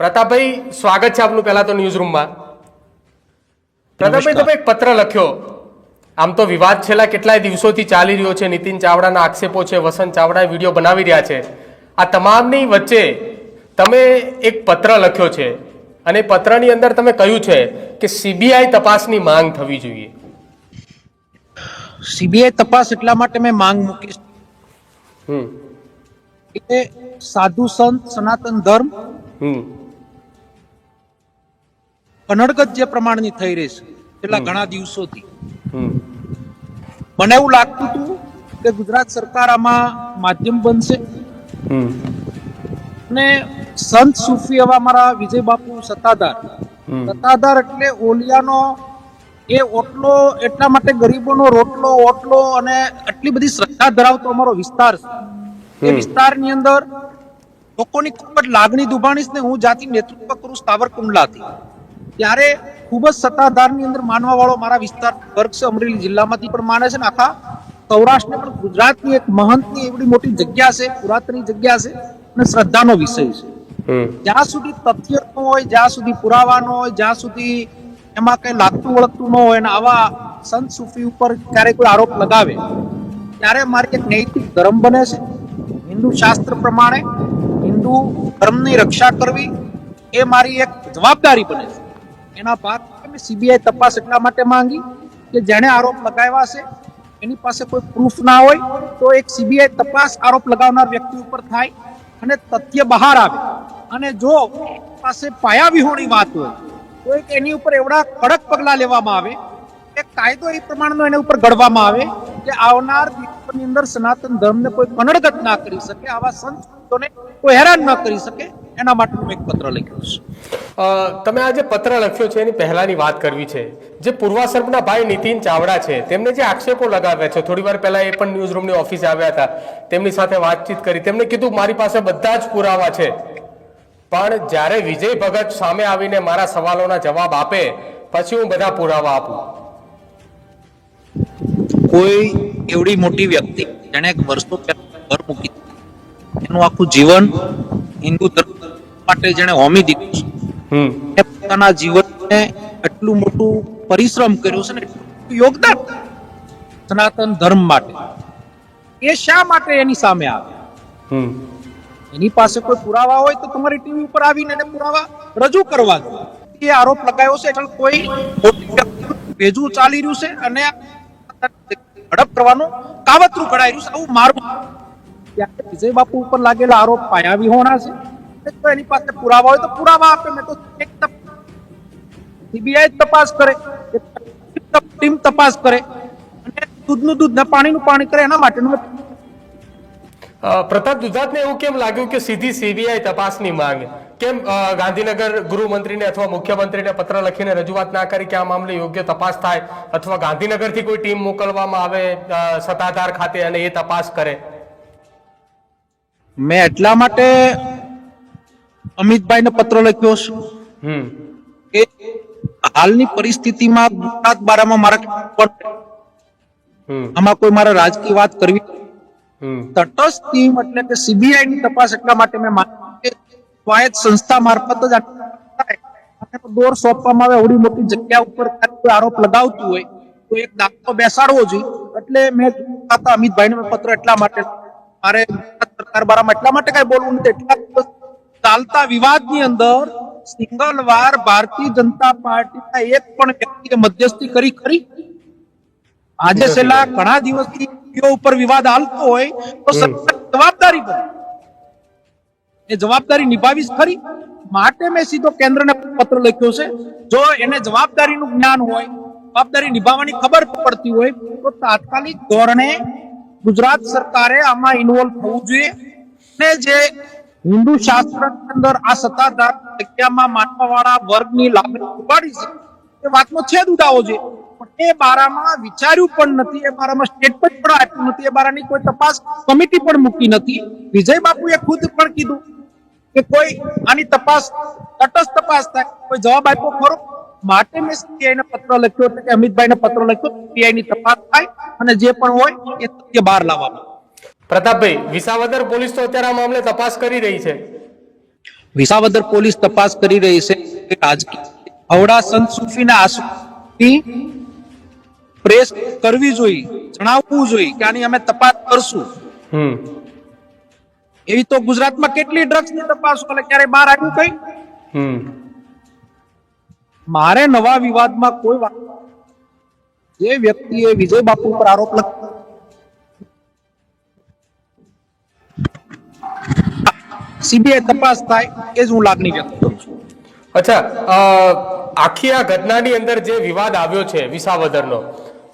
પ્રતાપભાઈ સ્વાગત છે આપનું પહેલા તો ન્યૂઝ રૂમમાં પ્રતાપભાઈ તમે એક પત્ર લખ્યો. આમ તો વિવાદ છેલ્લા કેટલાય દિવસોથી ચાલી રહ્યો છે. નીતિન ચાવડાના આક્ષેપો છે વસંત ચાવડા વીડિયો બનાવી રહ્યા છે. આ તમામની વચ્ચે તમે એક પત્ર લખ્યો છે. અને પત્રની અંદર તમે કહ્યું છે કે સીબીઆઈ તપાસની માંગ થવી જોઈએ. સીબીઆઈ તપાસ એટલા માટે મેં માંગ મૂકી એટલે સાધુ સંત સનાતન ધર્મ હમ. કનડગત જે પ્રમાણની થઈ રહી છે છેલ્લા ઘણા દિવસોથી. મને એવું લાગતું હતું કે ગુજરાત સરકાર આમાં માધ્યમ બનશે. અને સંત સૂફી એવા મારા વિજય બાપુ સત્તાધાર. સત્તાધાર એટલે ઓલિયાનો એ ઓટલો એટલા માટે ગરીબોનો રોટલો ઓટલો અને આટલી બધી શ્રદ્ધા ધરાવતો અમારો વિસ્તાર છે. એ વિસ્તારની અંદર લોકોની ખૂબ જ લાગણી દુભાણીશ ને હું જાતિ નેતૃત્વ કરું સાવરકુંડલાથી ત્યારે ખૂબ જ સત્તાધારની અંદર માનવા વાળો મારા વિસ્તાર વર્ગ છે અમરેલી જિલ્લામાંથી પણ માને છે ને આખા સૌરાષ્ટ્ર પણ ગુજરાતની એક મહંતની એવડી મોટી જગ્યા છે પુરાતની જગ્યા છે અને શ્રદ્ધાનો વિષય છે. જ્યાં સુધી તથ્ય ન હોય જ્યાં સુધી પુરાવા ન હોય જ્યાં સુધી એમાં કઈ લાગતું વળગતું ન હોય અને આવા સંત સુફી ઉપર ક્યારે કોઈ આરોપ લગાવે ત્યારે મારી એક નૈતિક ધર્મ બને છે. હિન્દુ શાસ્ત્ર પ્રમાણે હિન્દુ ધર્મની રક્ષા કરવી એ મારી એક જવાબદારી બને છે. એના ભાગ સીબીઆઈ તપાસ એટલા માટે માંગી કે જેણે આરોપ લગાવ્યા છે, એની પાસે કોઈ પ્રૂફ ના હોય, તો એક સીબીઆઈ તપાસ આરોપ લગાવનાર વ્યક્તિ ઉપર થાય અને તથ્ય બહાર આવે. અને જો પાસે પાયા વિહોણી વાત હોય, તો એક એની ઉપર એવડા કડક પગલા લેવામાં આવે. કે કાયદો એ પ્રમાણનો એના ઉપર ઘડવામાં આવે કે આવનાર દિવસોની અંદર સનાતન ધર્મને કોઈ કનડગત ના કરી શકે, આવા સંતોને કોઈ હેરાન ન કરી શકે. એના માટે મેં એક પત્ર લખ્યો છે. તમે આ જે પત્ર લખ્યો છે એની પહેલાની વાત કરવી છે. જે પૂર્વાસર્પના ભાઈ નીતિન ચાવડા છે તેમને જે આક્ષેપો લગાવ્યા છે થોડી વાર પહેલા એ પણ ન્યૂઝ રૂમની ઓફિસ આવ્યા હતા તેમની સાથે વાતચીત કરી તેમણે કીધું મારી પાસે બધા જ પુરાવા છે. પણ જ્યારે વિજય ભગત સામે આવીને મારા સવાલોના જવાબ આપે પછી હું બધા પુરાવા આપું. કોઈ એવડી મોટી વ્યક્તિ જેને એક વર્ષો પહેલા ઘર મૂકી એનું આખું જીવન હિન્દુ ધર્મ માટે જેણે હોમી દીધું છે. હમ. એને પોતાના જીવનને એટલું મોટું પરિશ્રમ કર્યો છે ને યોગદાન સનાતન ધર્મ માટે. એ શા માટે એની સામે આવે? એની પાસે કોઈ પુરાવા હોય તો તમારી ટીવી ઉપર આવીને એને પુરાવા રજૂ કરવા દો. એ આરોપ લગાવ્યો છે એટલે કોઈ વ્યક્તિનું ભેજું ચાલી રહ્યું છે અને ઝડપ કરવાનું કાવતરું ઘડાઈ રહ્યું છે. આવું મારું વિજય બાપુ ઉપર લાગેલા આરોપ પાયા વિહોણા છે. તો એની પાસે પુરાવા હોય તો પુરાવા આપે મેં તો એક સીબીઆઈ તપાસ કરે ટીમ તપાસ કરે અને દૂધનું દૂધ ને પાણીનું પાણી કરે એના માટેનું પ્રતાપ દુધાતને એવું કેમ લાગ્યું કે સીધી સીબીઆઈ તપાસની માંગ? કેમ ગાંધીનગર ગૃહમંત્રીને અથવા મુખ્યમંત્રીને પત્ર લખીને રજૂઆત ના કરી કે આ મામલે યોગ્ય તપાસ થાય અથવા ગાંધીનગરથી કોઈ ટીમ મોકલવામાં આવે સત્તાધાર ખાતે અને એ તપાસ કરે? મેં એટલા માટે અમિતભાઈને પત્ર લખ્યો છે કે હાલની પરિસ્થિતિમાં ગુજરાત બારામાં મારા આમાં કોઈ મારા રાજકીય વાત કરવી તટસ્થ ટીમ એટલે કે સીબીઆઈ ની તપાસ એટલા માટે મેં સ્વાયત્ત સંસ્થા મારફત જ દોર સોંપવામાં આવે એવડી મોટી જગ્યા ઉપર આરોપ લગાવતું હોય તો એક દાખલો બેસાડવો જોઈએ. એટલે મેં અમિતભાઈ અમિતભાઈને પત્ર એટલા માટે મારે સરકાર બારામાં એટલા માટે કઈ બોલવું નથી એટલા ચાલતા વિવાદની અંદર સિંગલ વાર ભારતીય જનતા પાર્ટીના એક પણ વ્યક્તિએ મધ્યસ્થી કરી ખરી. આજે છેલ્લા ઘણા દિવસથી ઉપર વિવાદ હાલતો હોય તો સરકાર જવાબદારી બને. એ જવાબદારી નિભાવીશ ખરી. માટે મેં સીધો કેન્દ્રને પત્ર લખ્યો છે. જો એને જવાબદારીનું જ્ઞાન હોય જવાબદારી નિભાવવાની ખબર પડતી હોય તો તાત્કાલિક ધોરણે ગુજરાત સરકારે આમાં ઇન્વોલ્વ થવું જોઈએ. ને જે હિન્દુ શાસ્ત્ર અંદર આ સત્તાધાર જગ્યામાં માનવાવાળા વર્ગની લાગણી ઉપાડી છે. એ વાતનો છેદ ઉડાવો છે પણ એ બારામાં વિચાર્યું પણ નથી, એ બારામાં સ્ટેટમેન્ટ પણ આપ્યું નથી, એ બારાની કોઈ તપાસ કમિટી પણ મૂકી નથી. વિજય બાપુએ ખુદ પણ કીધું કે કોઈ આની તપાસ તટસ્થ તપાસ થાય. કોઈ જવાબ આપ્યો ખરો? માટે મેં સીબીઆઈ ને પત્ર લખ્યો કે અમિતભાઈ ને પત્ર લખ્યો સીબીઆઈ ની તપાસ થાય અને જે પણ હોય એ સત્ય બહાર લાવવામાં. પ્રતાપભાઈ વિસાવદર પોલીસ તો અત્યારે આ મામલે તપાસ કરી રહી છે. વિસાવદર પોલીસ તપાસ કરી રહી છે અવડા સંત સુફીના આસુની પ્રેસ કરવી જોઈએ જણાવવું જોઈએ કે આની અમે તપાસ કરશું. હમ. એવી તો ગુજરાતમાં કેટલી ડ્રગ્સની તપાસ? એટલે ક્યારે બહાર આવ્યું કઈ? હમ. મારે નવા વિવાદમાં કોઈ વાત જે વ્યક્તિએ વિજય બાપુ પર આરોપ લગ સીબીઆઈ તપાસ થાય એ જ હું લાગણી વ્યક્ત કરું છું. અચ્છા આખી આ ઘટનાની અંદર જે વિવાદ આવ્યો છે વિસાવદરનો,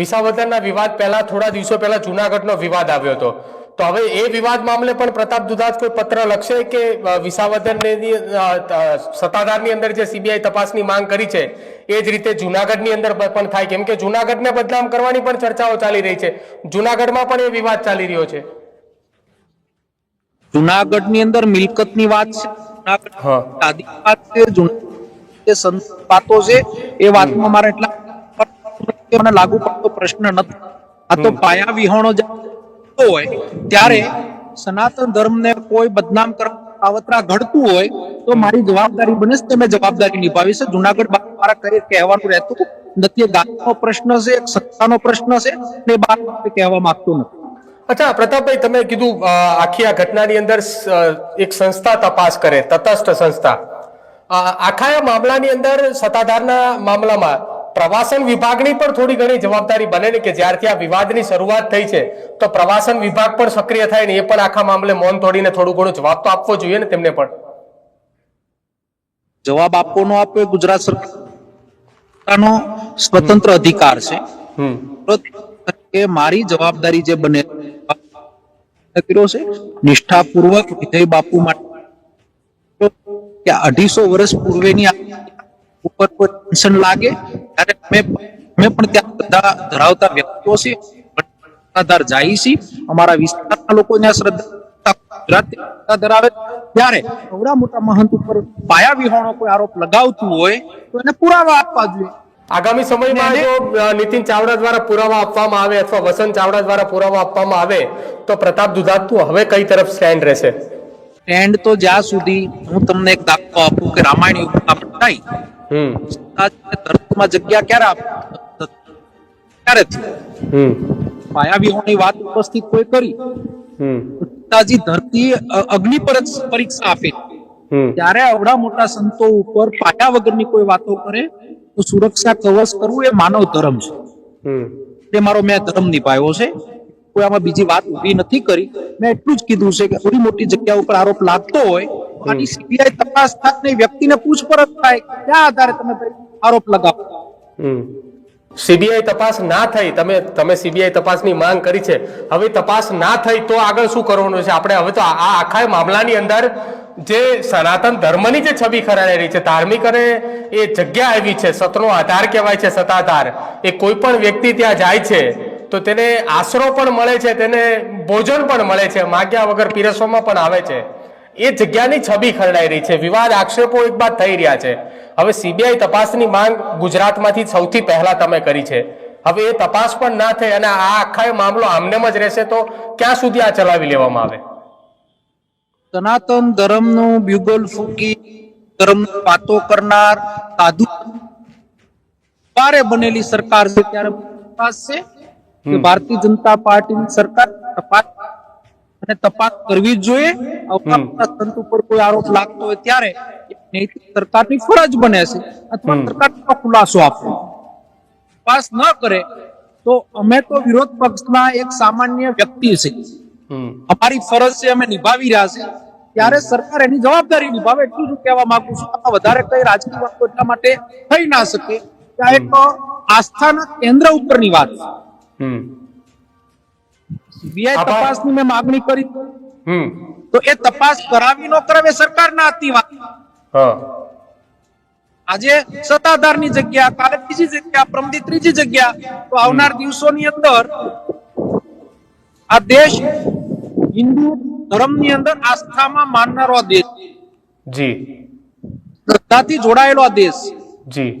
વિસાવદરના વિવાદ પહેલા થોડા દિવસો પહેલા જુનાગઢનો વિવાદ આવ્યો હતો. તો હવે એ વિવાદ મામલે પણ પ્રતાપ દુધાત કોઈ પત્ર લખશે કે વિસાવદરની સત્તાધારની અંદર જે સીબીઆઈ તપાસની માંગ કરી છે, એ જ રીતે જુનાગઢની અંદર પણ થાય. કેમ કે જુનાગઢને બદનામ કરવાની પણ ચર્ચાઓ ચાલી રહી છે. જુનાગઢમાં પણ એ વિવાદ ચાલી રહ્યો છે. અંદર વાત છે? જુનાગઢ વાત છે જુનાગઢ સંત વાતો છે. એ વાતમાં મારે એટલા મને લાગુ પડતો પ્રશ્ન નથી. આ તો પાયા વિહોણો હોય ત્યારે સનાતન ધર્મને કોઈ બદનામ કરવા કાવતરા ઘડતું હોય તો મારી જવાબદારી બને છે મેં જવાબદારી નિભાવી છે. જુનાગઢ મારા કઈ કહેવાનું રહેતું નથી ગામનો પ્રશ્ન છે એક સત્તાનો પ્રશ્ન છે ને એ બાબતે કહેવા માંગતો નથી. અચ્છા પ્રતાપભાઈ તમે કીધું આખી આ ઘટનાની અંદર એક સંસ્થા તપાસ કરે તટસ્થ સંસ્થા. આખા આ મામલાની અંદર સત્તાધારના મામલામાં પ્રવાસન વિભાગની પણ થોડી ઘણી જવાબદારી બને ને કે જ્યારથી આ વિવાદની શરૂઆત થઈ છે તો પ્રવાસન વિભાગ પણ સક્રિય થાય ને એ પણ આખા મામલે મૌન તોડીને થોડું ઘણું જવાબ તો આપવો જોઈએ ને તેમને પણ. જવાબ આપવાનો ન ગુજરાત સરકારનો સ્વતંત્ર અધિકાર છે. કે મારી જવાબદારી જે બને કર્યો છે. નિષ્ઠાપૂર્વક વિજય બાપુ માટે. કે અઢીસો વર્ષ પૂર્વેની ઉપર કોઈ ટેન્શન લાગે, ત્યારે અમે અમે પણ ત્યાં બધા ધરાવતા વ્યક્તિઓ છે આધાર જાય છે અમારા વિસ્તારના લોકો ત્યાં શ્રદ્ધા ગુજરાત ધરાવે ત્યારે એવડા મોટા મહંત ઉપર પાયા વિહોણો કોઈ આરોપ લગાવતું હોય, તો એને પુરાવા આપવા જોઈએ. આગામી સમયમાં જો નીતિન ચાવડા દ્વારા પુરાવા આપવામાં આવે અથવા વસંત ચાવડા દ્વારા પુરાવા આપવામાં આવે તો પ્રતાપ દુધાતું હવે કઈ તરફ સ્ટેન્ડ રહેશે? સ્ટેન્ડ તો જ્યાં સુધી હું તમને એક દાખલો આપું કે રામાયણ યુગમાં થાય હમ. આ ધર્મમાં જગ્યા ક્યારે આપ ક્યારે? હમ. પાયા વાત ઉપસ્થિત કોઈ કરી? હમ. પિતાજી ધરતી અગ્નિ પર પરીક્ષા આપે ત્યારે અવડા મોટા સંતો ઉપર પાયા વગરની કોઈ વાતો કરે તો સુરક્ષા કવચ કરવું એ માનવ ધર્મ છે. તે મારો મેં ધર્મ નિભાવ્યો છે કોઈ આમાં બીજી વાત ઊભી નથી કરી. મેં એટલું જ કીધું છે કે થોડી મોટી જગ્યા ઉપર આરોપ લાગતો હોય આની સીબીઆઈ તપાસ થાય ને વ્યક્તિને પૂછપરછ થાય ક્યાં આધારે તમે આરોપ લગાવો? સીબીઆઈ તપાસ ના થઈ તમે તમે સીબીઆઈ તપાસની માંગ કરી છે. હવે તપાસ ના થઈ તો આગળ શું કરવાનું છે? આપણે હવે તો આ આખા મામલાની અંદર જે સનાતન ધર્મની જે છબી ખરાઈ રહી છે ધાર્મિક અને એ જગ્યા આવી છે, સતનો આધાર કહેવાય છે સતાધાર એ કોઈ પણ વ્યક્તિ ત્યાં જાય છે, તો તેને આશરો પણ મળે છે, તેને ભોજન પણ મળે છે, માગ્યા વગર પીરસવામાં પણ આવે છે. એ જગ્યાની છબી ખરડાઈ રહી છે, વિવાદ આક્ષેપો એક બાદ થઈ રહ્યા છે. હવે સીબીઆઈ તપાસની માંગ ગુજરાતમાંથી સૌથી પહેલા તમે કરી છે. હવે એ તપાસ પણ ના થઈ અને આ આખા મામલો આમનેમ જ રહેશે, તો ક્યાં સુધી આ ચલાવી લેવામાં આવે? સનાતન ધર્મનું બ્યુગલ ફૂકી ધર્મ પાતો કરનાર સાધુ ભારે બનેલી સરકાર છે? ત્યારે તપાસ છે કે ભારતીય જનતા પાર્ટીની સરકાર તપાસ અને તપાસ કરવી જ જોઈએ. સંત ઉપર કોઈ આરોપ લાગતો હોય ત્યારે નૈતિક સરકારની ફરજ બને છે. અથવા સરકારનો ખુલાસો આપવો. તપાસ ન કરે તો અમે તો વિરોધ પક્ષના એક સામાન્ય વ્યક્તિ છે. અમારી ફરજ છે અમે નિભાવી રહ્યા છે. ત્યારે સરકાર એની જવાબદારી નિભાવે એટલું જ કહેવા માંગુ છું. વધારે કઈ રાજકીય વાતો એટલા માટે થઈ ના શકે. ત્યાં એક આસ્થાના કેન્દ્ર ઉપરની વાત છે. સીબીઆઈ તપાસની મેં માગણી કરી. તો એ તપાસ કરાવી ન કરાવે સરકારના હતી વાત. હા. આજે સત્તાધારની જગ્યા કાલે બીજી જગ્યા પ્રમદી ત્રીજી જગ્યા. તો આવનાર દિવસોની અંદર આ દેશ હિન્દુ ધર્મની અંદર આસ્થામાં માનનારો દેશ. જી. શ્રદ્ધાથી જોડાયેલો આ દેશ. જી.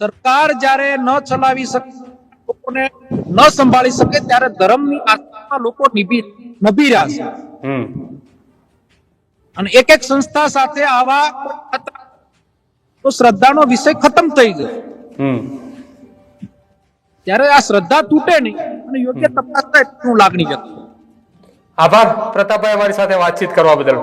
સરકાર જ્યારે ન ચલાવી શકે લોકોને ન સંભાળી શકે ત્યારે ધર્મની આસ્થામાં લોકો નિભી નભી રહ્યા છે અને એક એક સંસ્થા સાથે આવા તો શ્રદ્ધાનો વિષય ખતમ થઈ ગયો. હમ. ત્યારે આ શ્રદ્ધા તૂટે નહીં અને યોગ્ય તપાસ થાય તેનું લાગણી કરું. આભાર. પ્રતાપભાઈ અમારી સાથે વાતચીત કરવા બદલ.